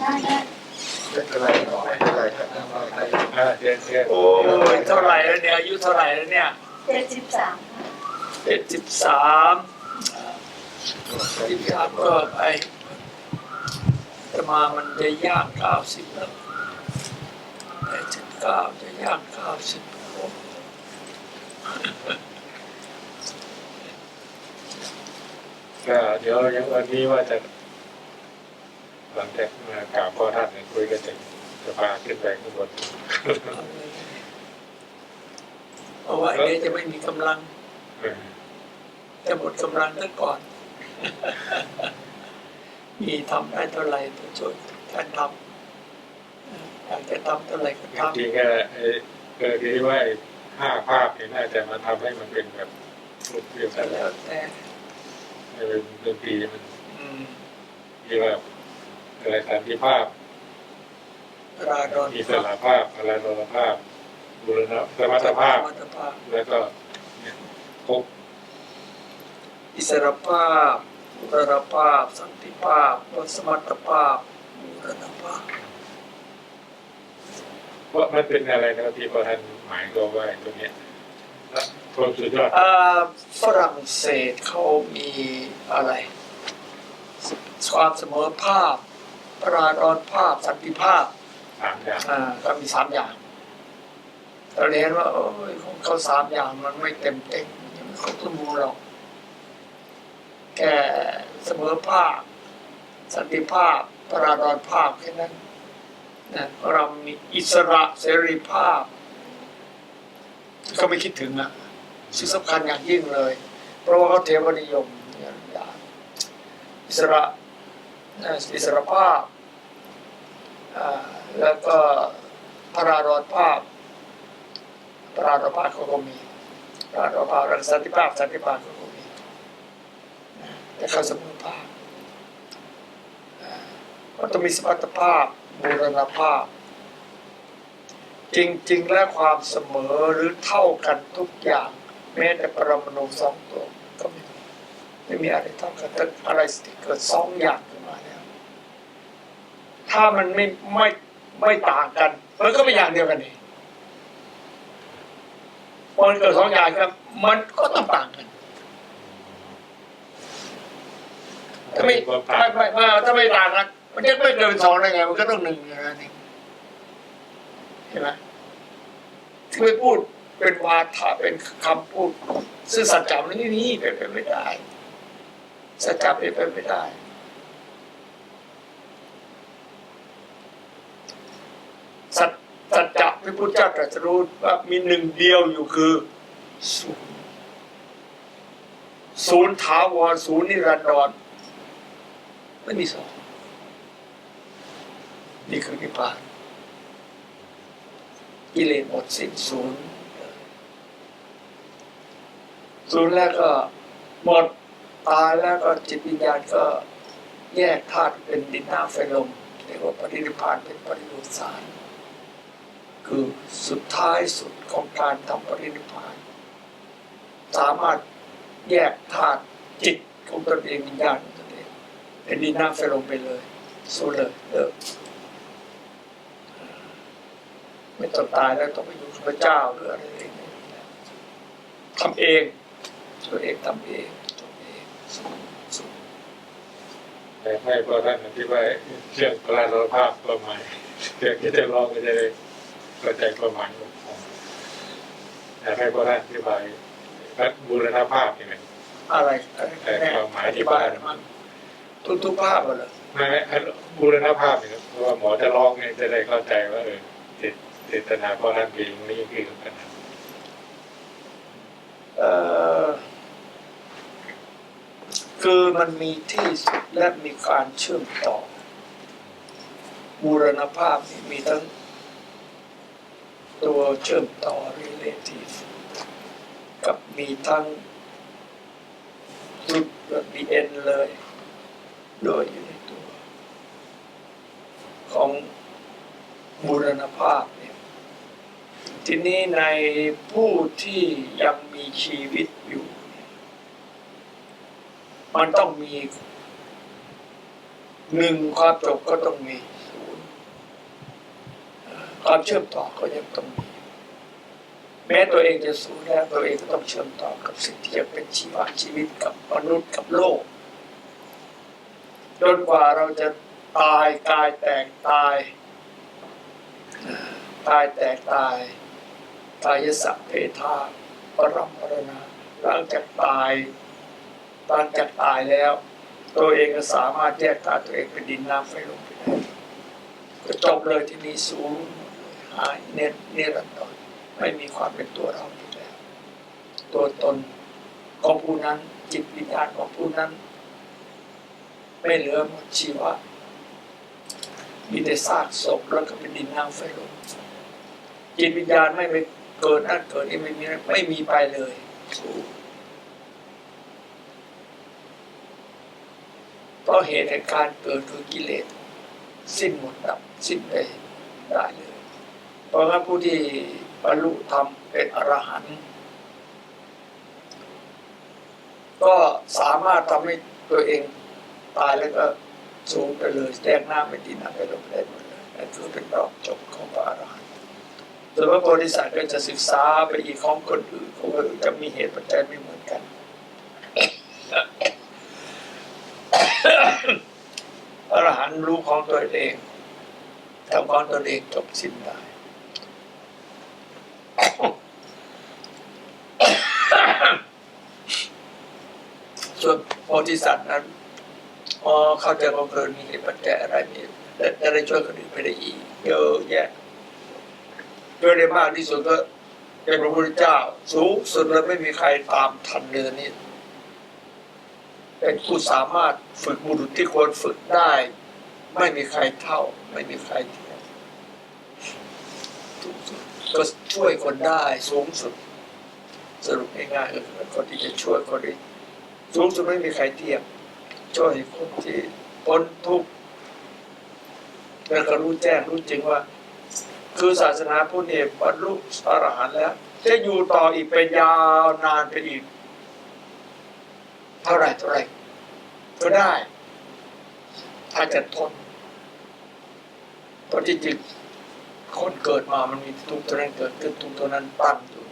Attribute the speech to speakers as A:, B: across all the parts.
A: ได้ได้
B: ได้
A: อะไรอะไรอ่าเชิญเชิญ
C: โอ้ยเท่าไหร่แล้วเนี่ยอายุเท่าไหร่แล้วเนี่ย
B: เจ็ดสิบสาม
C: เจ็ดสิบสามสิบสามก็ไปจะมามันจะยางเก้าสิบแล้วแปดสิบเก้าจะยางเก้าสิบโอ้
A: ก็เดี๋ยวยังวันนี้ว่าจะ หลังจากมากราบพ่อท่านเนี่ยคุยกันจะจะพาขึ้นไปข้างบน
C: เพราะว่าเดี๋ยวจะไม่มีกำลัง
A: เออ
C: จะหมดกำลังตั้งก่อน มีทำได้เท่าไหร่ตัวช่วยการทำอยากจะทำเท่าไหร่ก็
A: จ
C: ทำ
A: ริงๆก็ไอ้เออที่ว่าไอ้ห้าภาพเนี่ยน่าจะมาทำให้มันเป็นแบบรูปเดียวกั
C: ก็
A: น
C: แล้วแต่
A: ให้เป็นดนตรีมัน
C: อืม
A: ที่ว่า อะไรสันติภาพ
C: ราดอน
A: มีสารภาพอะไรนรภาพ บุรณะสมรรถภาพ
C: สมรรถภาพ
A: แล้วก็เนี่ยครบ
C: อิสรภาพบุรณภาพ สันติภาพและสมรรถภาพบุรณภาพ
A: เพราะมันเป็นอะไรนะครับที่พระท่านหมายก็ว่าตรงเนี้ยความสุดยอด
C: อ่าฝรั่งเศสเขามีอะไร ความเสมอภาพป ราดอนภาพสันติภาพ
A: สามอย่าง
C: อ่าก็มีสามอย่างเราเรียนว่าโอ้ยของเขาสามอย่างมันไม่เต็มเต็มยังไม่ครบสมบูรณ์หรอกแค่เสมอภาพสันติภาพปราดอนภาพแค่นั้นนะเรามีอิสระเสรีภาพ ก็ไม่คิดถึงอะสิ่งสำคัญอย่างยิ่งเลย เพราะว่าเขาเทวนิยมอย่างอิสระนะ อิสรภาพอ่าแล้วก็พระราดอนภาพ พระราดอนภาพเขาก็มีพระราดอนภาพรักสันติภาพสันติภาพเขาก็มีแต่เขาสมอภาพอ่ามันต้องมีสมรรถภาพบูรณภาพ จริง ๆ และความเสมอหรือเท่ากันทุกอย่าง แม้แต่ปรมาณูสองตัวก็ไม่มีไม่มีอะไรเท่ากันแต่อะไรที่เกิดสองอย่าง ถ้ามันไม่ไม่ไม่ต่างกันมันก็เป็นอย่างเดียวกันเองพอมันเกิดสองอย่างครับ มันก็ต้องต่างกันถ้าไม่ไม่ไม่ถ้าไม่ต่างกันมันจะไม่เกินสองได้ไง มันก็ต้องหนึ่งอย่างนั้เห็นไหมที่ไม่พูดเป็นวาทะเป็นคำพูดซึ่งสัจจะมันไม่มีเป็นไปไม่ได้สัจจะเป็นไปไม่ได้ สัจสัจจะ พระพุทธเจ้าตรัสรู้ว่ามีหนึ่งเดียวอยู่คือศูนย์ศูนย์ถาวรศูนย์นิรันดรไม่มีสองนี่คือนิพพานกิเลสหมดสิ้นศูนย์ศูนย์แล้วก็หมดตายแล้วก็จิตวิญญาณก็แยกธาตุเป็นดินน้ำไฟลมเรียกว่าปรินิพานเป็นปริโยสาร สุดท้ายสุดของการทำปรินิพพาน สามารถแยกธาตุจิตของตนเองวิญญาณของตนเองเป็นดินน้ำไฟลมไปเลยสู้เลยเลิกไม่ต้องตายแล้วต้องไปอยู่กับพระเจ้าหรืออะไรเองทำเองตัวเองทำเองทำเองสู้สู้
A: แต่ให้พระท่านอธิบาเรื่องพระรภาพความหมายเรื่องที่จะลองก็จะได้ เข้าใจความหมายของแต่ให้พระท่านอธิบายพระบูรณภาพยังไง
C: อะไรอะไร
A: แต่
C: แน่
A: ความหมาย
C: อ
A: ที่
C: ธิบายหน่อยมั้งทุกทุกๆภาพเลย
A: ไม่ไม่อันบูรณภาพเนี่ยครับเพราะว่าหมอจะลองเนี่ยจะได้เข้าใจว่าเออเจตเจตนาพระท่านเป็นอย่างนี้คือปัญหา
C: เอ่อคือมันมีที่สุดและมีการเชื่อมต่อบูรณภาพนี่มีทั้ง ตัวเชื่อมต่อ relative กับมีทั้งจุดแบบมีเอ็นเลยโดยอยู่ในตัว ของบูรณภาพเนี่ยทีนี้ในผู้ที่ยังมีชีวิตอยู่ มันต้องมีหนึ่งความจบก็ต้องมี ความเชื่อมต่อก็ยังต้องมีแม้ตัวเองจะสูญแล้วตัวเองก็ต้องเชื่อมต่อกับสิ่งที่จะเป็นชีวะชีวิตกับมนุษย์กับโลกจนกว่าเราจะตายกายแตกตาย ตายแตกตาย ตายสัพเพทาปรมปรณาหลังจากตายหลังจากตายแล้ว ตัวเองก็สามารถแยกธาตุตัวเองเป็นดินน้ำไฟลมไปได้ก็จบเลยที่นี่สูญ หายเน็ตเนรันดรไม่มีความเป็นตัวเราอีกแล้ว ตัวตนของผู้นั้น จิตวิญญาณของผู้นั้น ไม่เหลือหมดชีวะ มีแต่ซากศพแล้วก็เป็นดินน้ำไฟลมจิตวิญญาณไม่ไปเกิดนั่นเกิดนี่ไม่มีไม่มีไปเลยเพราะเหตุแห่งการเกิดคือกิเลส สิ้นหมดดับสิ้นไปได้เลย เพราะงั้นผู้ที่บรรลุธรรมเป็นอรหันต์ก็สามารถทำให้ตัวเองตายแล้วก็สูงไปเลยแจ้งหน้าไม่ดีน้ำไปลงได้หมดเลยนั่นคือเป็นรอบจบของพระอรหันต์ส่วนพระโพธิสัตว์ก็จะศึกษาไปอีกของคนอื่นของคนอื่นจะมีเหตุปัจจัยไม่เหมือนกัน อรหันต์รู้ของตัวเองทำของตัวเองจบสิ้นได้ ส่วนโพธิสัตว์นั้นอ๋อเข้าใจว่าเพลินมีเหตุปัจจัยอะไรมีแต่จะได้ช่วยคนอื่นไปได้อีกเยอะแยะช่วยได้มากที่สุดก็เป็นพระพุทธเจ้า สูงสุดแล้วไม่มีใครตามทันเดือนี้เป็นผู้สามารถฝึกบุรุษที่ควรฝึกได้ ไม่มีใครเท่า ไม่มีใครเทียมก็ช่วยคนได้สูงสุด สรุปง่ายๆก็คือคนที่จะช่วยคนอื่น สูงสุดไม่มีใครเทียมช่วยคนที่พ้นทุกข์แล้วก็รู้แจ้งรู้จริงว่า คือศาสนาพุทธเนี่ยบรรลุอรหันต์แล้ว จะอยู่ต่ออีกเป็นยาวนานไปอีก เท่าไรเท่าไรก็ได้ ถ้าจะทนเพราะจริงๆคนเกิดมามันมีทุกข์ตัวนั้นเกิดขึ้นทุกข์ตัวนั้นตั้งอยู่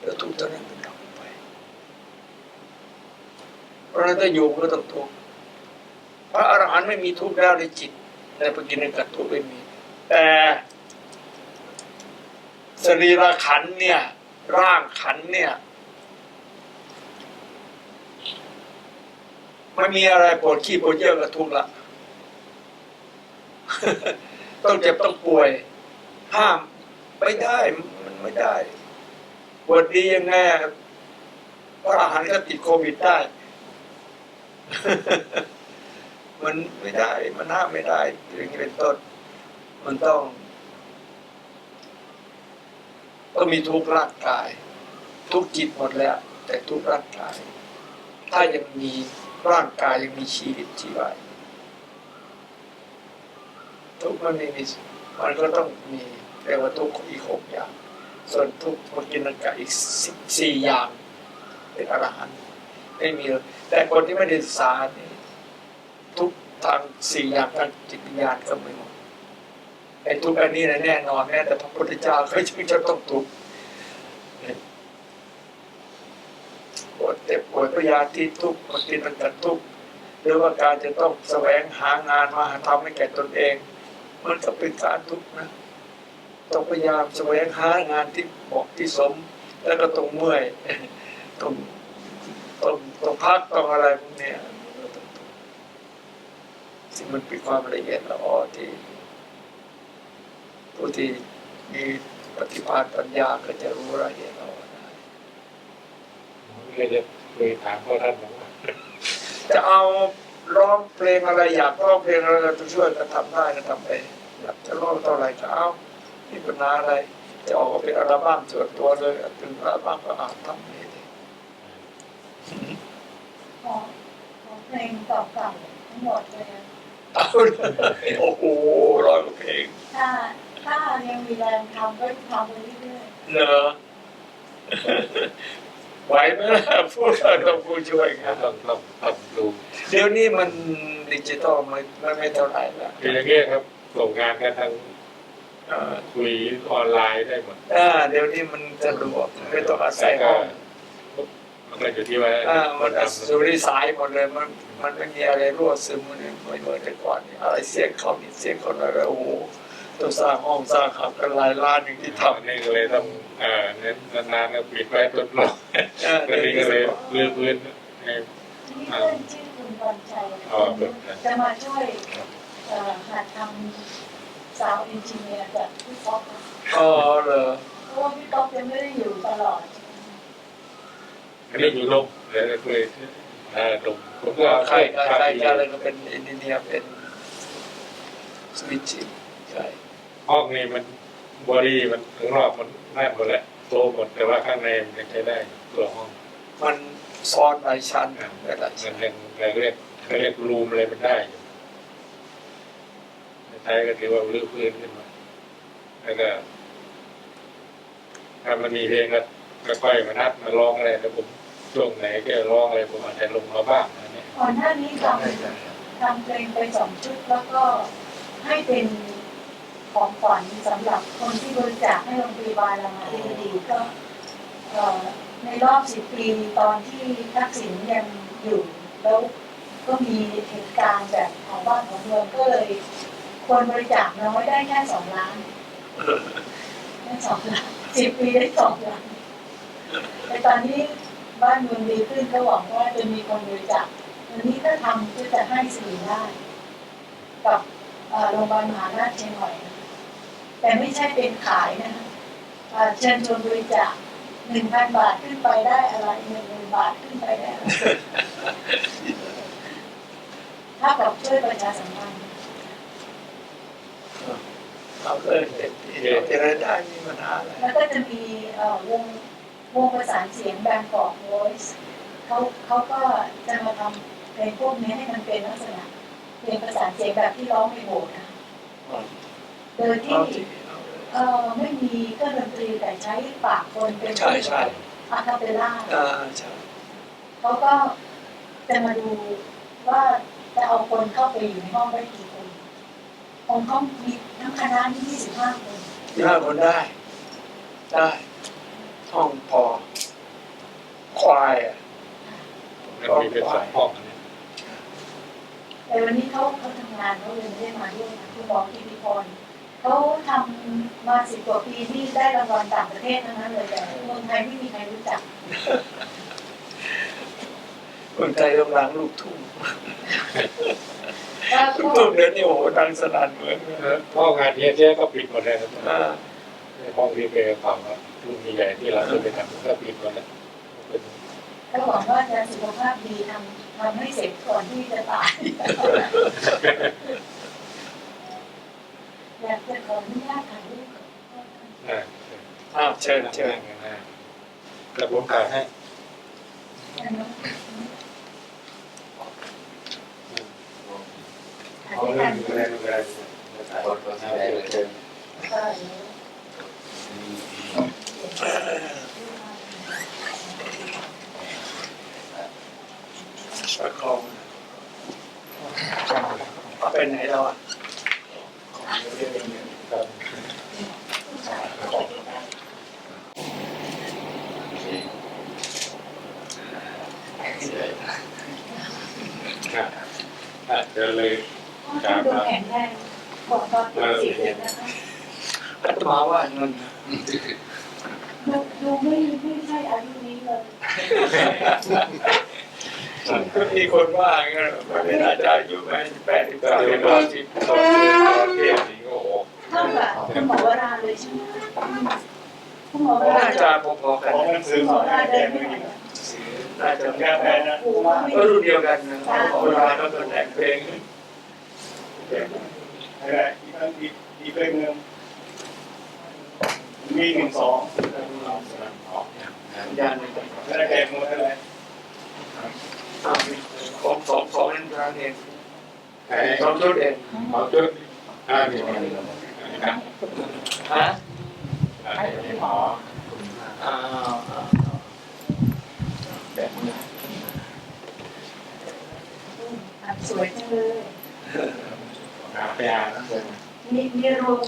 C: แล้วทุกข์ตัวนั้นมันดับไป เพราะฉะนั้นถ้าอยู่ก็ต้องทุกข์พระอรหันต์ไม่มีทุกข์แล้วในจิตในปกินกัตทุกข์ไม่มี แต่สรีระขันเนี่ย ร่างขันเนี่ยไม่มีอะไรปวดขี้ปวดเยี่ยวกับทุกข์ละต้องเจ็บต้องป่วย ห้ามไม่ได้มันไม่ได้ปวดดียังไงอะพระอรหันต์ก็ติดโควิดได้ มันไม่ได้ มันห้ามไม่ได้อย่างนี้เป็นต้น มันต้องต้องมีทุกร่างกาย ทุกจิตหมดแล้ว แต่ทุกร่างกาย ถ้ายังมีร่างกายยังมีชีวิตชีวายทุกมันไม่มีมันก็ต้องมีเรียกว่าทุกอีกหกอย่าง ส่วนทุกข์มันกินกายอีกสิบสี่อย่าง เป็นอรหันต์ ไม่มีเลยแต่คนที่ไม่ได้ศึกษานี่ทุกทางสี่อย่างทางจิตวิญญาณก็ไม่หมดไอ้ทุกอันนี้นะแน่นอนแม้แต่พระพุทธเจ้าก็ยังจะต้องทุกข์ปวดเจ็บปวดพยาธิทุกข์มากินมันกันทุกข์หรือว่าการจะต้องแสวงหางานมาทำให้แก่ตนเอง มันก็เป็นการทุกข์นะต้องพยายามแสวงหางานที่เหมาะที่สม แล้วก็ต้องเมื่อยต้อง ต้องต้องพักต้องอะไรพวกเนี้ยซึ่งมันเป็นความละเอียดละออที่ผู้ที่มีปฏิภาณปัญญาก็จะรู้รายละเอียดละออได้
A: เลยจะเคยถามพ่อท่านบอกว่า
C: จะเอาร้องเพลงอะไรอยากร้องเพลงอะไรจะช่วยก็ทำได้ก็ทำไปอยากจะร้องเท่าไหร่ก็เอามีปัญหาอะไร จะออกมาเป็นอัลบั้มส่วนตัวเลยถึงอัลบั้มก็อาจทำนี่ดิ
B: ขอขอเพลงเก่าๆทั้งหมดเลยอะ
C: เอาเลยโอ้โหร้อยกว่าเพลง
B: ถ้าถ้ายังมีแรงทำก็ทำไปเรื่อย
C: เหรอไหวไหมล่ะพูดต้องผู้ช่วยครับ
A: ต้องต้องต้องดู
C: เดี๋ยวนี้มันดิจิตอลมันมันไม่เท่าไหร่ละ
A: คืออย่างเงี้ยครับส่งงานกันทาง
C: เอ่อ
A: คุยออนไลน์ได้หมด
C: อ่าเดี๋ยวนี้มันสะดวกไม่ต้องอาศัยห้อง
A: มันก็อยู่ที่ว่า
C: อ่ามัน
A: ท
C: สุริสายหมดเลยมันมันไม่มีอะไรรั่วซึมมันไม่เหมือนแต่ก่อนนี่อะไรเสียงเขานี่เสียงคนอะไรโอ้โหต้องสร้างห้องสร้างขับกันหลายล้านอย่างที่ำทำ
A: ทำนี่ก็เลยต้องเอ่อเน้นนานๆก็ปิดไว้ทดลอง
C: เออ
A: ก็นี่ก็เลยเลื่อนพื้นให้
B: ๆทีนี้เพื่อนชื่อคุณบอลชัย
A: อ๋อเปิดนะ
B: จะมาช่วยเอ่อหัดทำซาวด์เอนจิเนียร์จากพี่ป๊อกนะ
C: อ๋อเหรอ
B: เพราะว่าพี่ป๊อกยังไม่ได้อยู่ตลอด
A: อันนี้อยู่ลมเดี๋ยวเคยเอ่อลมผมก็
C: ใครใคร
A: ค่
C: ใครอะไรก็เป็นอินเดียเป็นสวิตชิ่งใช่
A: ห้องนี้มันบอดี้มันข้างนอกมันนั่หมดแหละโตหมดแต่ว่าข้างในมันยังใช้ได้ตัวห้อง
C: มันซ้อนหลายชั้นหลาย
A: มั
C: ชั้
A: น
C: น
A: ยังยังเรียกเขาเรียกรูมอะไรมันได้อยู่ใช้ก็ถือว่าลื้อพื้นขึ้นมาแล้วก็ถ้ามันมีเพลงก็ค่อยๆมานัดมาร้องอะไรแต่ผม ช่วงไหนก็ร้องอะไรผมอาจจะลงมาบ้างนะเนี่ย
B: ก่อนหน้านี้ทำทำเพลงไปสองชุดแล้วก็ให้เป็นของขวัญสำหรับคนที่บริจาคให้โรงพยาบาลรามาธิบดีก็เอ่อในรอบสิบปีตอนที่ทักษิณยังอยู่แล้วก็มีเหตุการณ์แบบของบ้านของเมืองก็เลยคนบริจาคน้อยได้แค่สองล้านได้สองล้านสิบปีได้สองล้านแต่ตอนนี้ บ้านเมืองดีขึ้นก็หวังว่าจะมีคนบริจาคอันนี้ถ้าทำก็จะให้สื่อได้ กับโรงพยาบาลมหาราชเชียงใหม่แต่ไม่ใช่เป็นขายนะคะเชิญชวนบริจาคหนึ่งพันบาทขึ้นไปได้อะไรหนึ่งหมื่นบาทขึ้นไปได้อะไรถ้ากับช่วยประชาสัมพันธ์
C: เอาเลยเต็มที่เอาที่ไรได้มีปัญหาอะไร
B: แล้วก็จะมีวง วงประสานเสียงแบงกอก voice เขาเขาก็จะมาทำเพลงพวกนี้ให้มันเป็นลักษณะเพลงประสานเสียงแบบที่ร้องในโบสถ์นะโดยที่
C: เอาที่เอาเลย
B: เออไม่มีเครื่องดนตรีแต่ใช้ปากคนเป็น
C: ใช่ใช่
B: อะคาเปลล่า
C: อ่าใช่
B: เขาก็จะมาดูว่าจะเอาคนเข้าไปอยู่ในห้องได้กี่คนของเขามีทั้งคณะนี่ยี่สิบห้าคน
C: ที่ห้าคนได้ ได้ ห้องพอ ควายอะ
A: มันมีเป็นสองห้องอันนี้
B: แต่วันนี้เขาเขาทำงานเขาเลยไม่ได้มาด้วยนะคุณบอกที่พิพรเขาทำมาสิบกว่าปีที่ได้รางวัลต่างประเทศทั้งนั้นเลยแต่เมืองไทยไม่มีใครรู้จัก
C: คนไทยต้องดังลูกทุ่ง
B: แล้ว
C: ลูก
B: ก็
C: ทุ่งเดี๋ยวนี้โอ้โหดังสนั่นเหมือนกัน
A: ห้องงานเนี้ยเจ๊ก็ปิดหมดเลยครั บ
C: อ่า
A: ห้องที่เป็นฝั่งรุ่นใหญ่ที่เราเคยไปทำก็ปิดหมดแล้วเป็น
B: ก็หวังว่าจะสุขภาพดีทำทำให้เสร็จก่อนที่จะตายอยากจะขออนุญาตถ่ายรูปกับพ่อท่าน
A: อ่า
C: อ้าวเชิญเชิญ
A: แต่ผมถ่ายให้
B: อันนั้นถ่าย
A: เอา
B: ด้วย
A: เรื่
B: กั
A: อนงอะไรอะไร
D: กดกดที่ไหนเลยเชิญ
B: ใช่
C: ประคองเอาไปไหนแล้วอะ
A: ครับอะอะเดี๋ยวเลย
B: พ่อท่านดูแข็งแรงบอกตอนสิบเลยนะคะ
C: อาตมาว่าเงิน
B: ดูดูไม่ไม่ใช่อายุนี้เลย
C: ก็มีคนว่าเงินมันไม่น่าจะอายุแปดแปดสิบเก้า
A: เดี๋
C: สิบ
A: ตอน
C: สิบ
A: ตอนที่ตอนเทศนี่โอ้
B: เท่ากับคุณหมอวราเลยใช่ไหมคุณหมอวรา
C: น่าจะพอๆกัน
E: ของหนังสือ
B: หม
E: ข
B: อ
E: อง
B: วราเดินไม่ไหวแล้ว
C: น่าจะ
E: แก้แพ้นะ
B: โอ้โหไม่
C: ก็รุ่นเดียวกันนะโบราณก็แต่งเพลง
E: อะไรอีกอีกอีกเพลงหนึ่งมีหนึ่งสอง
C: ยานหนึ่ง
E: แล้แกงหมด อะไร
C: ของสองสองนั่นเท่านั้นเอง
A: ไอ้
C: สองชุดเอง
A: หมอจุดอ่านี่
C: อ
A: ครับ
C: ฮะ
A: ให้หมอ
C: อ้าวอ้าวแบบนี้
B: อะสวยจังเลย
A: หาไปอ่านนะ
B: มีมีรวม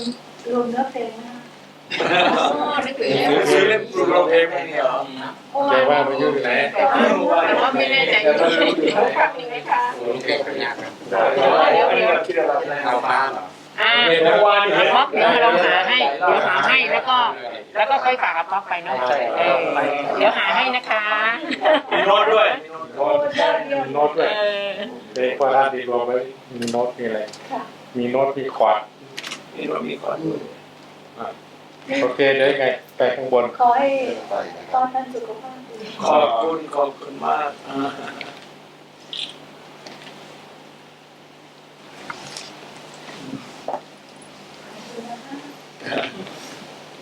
B: รวมเนื้อเพลงนะ
D: นึกถึง
C: ซื้อเล่มปลุกเราเพลงไม่เนี่ยเหรอ
A: แกว่ามันอยู่ไหน
D: แต่ว่าไม่แน่ใจจริงๆรู้ครับนี่ไหมคะ
A: เก่งขนาดนั้น
D: เดี๋ยว
C: อัน
D: เดี๋
C: นี้
D: ยว
C: เราคิดอะไรนะ
A: เอาฟ้าเหรอ
D: อ่าป๊อกเดี๋ยวเราหาให้เดี๋ยวหาให้แล้วก็ แล้วก็ค่อยฝากกับป๊อกไปเนาะเออเดี๋ยวหาให้นะคะ
C: มีโน้ตด้วย
B: โอ้เจ้าเดียว
A: มีโน้ตด้วย
D: เออ
A: เด็กว่าร้านดีรวมไว้มีโน้ตมีอะไร
B: ค่ะ
A: มีโน้ตมีขวาด
C: มีโน้ตมีก่อน
A: โอเคเดี๋ยวไงไปข้างบน
B: ขอให้ตอนนั้นสุขภาพดี
C: ขอบคุณขอบคุณมาก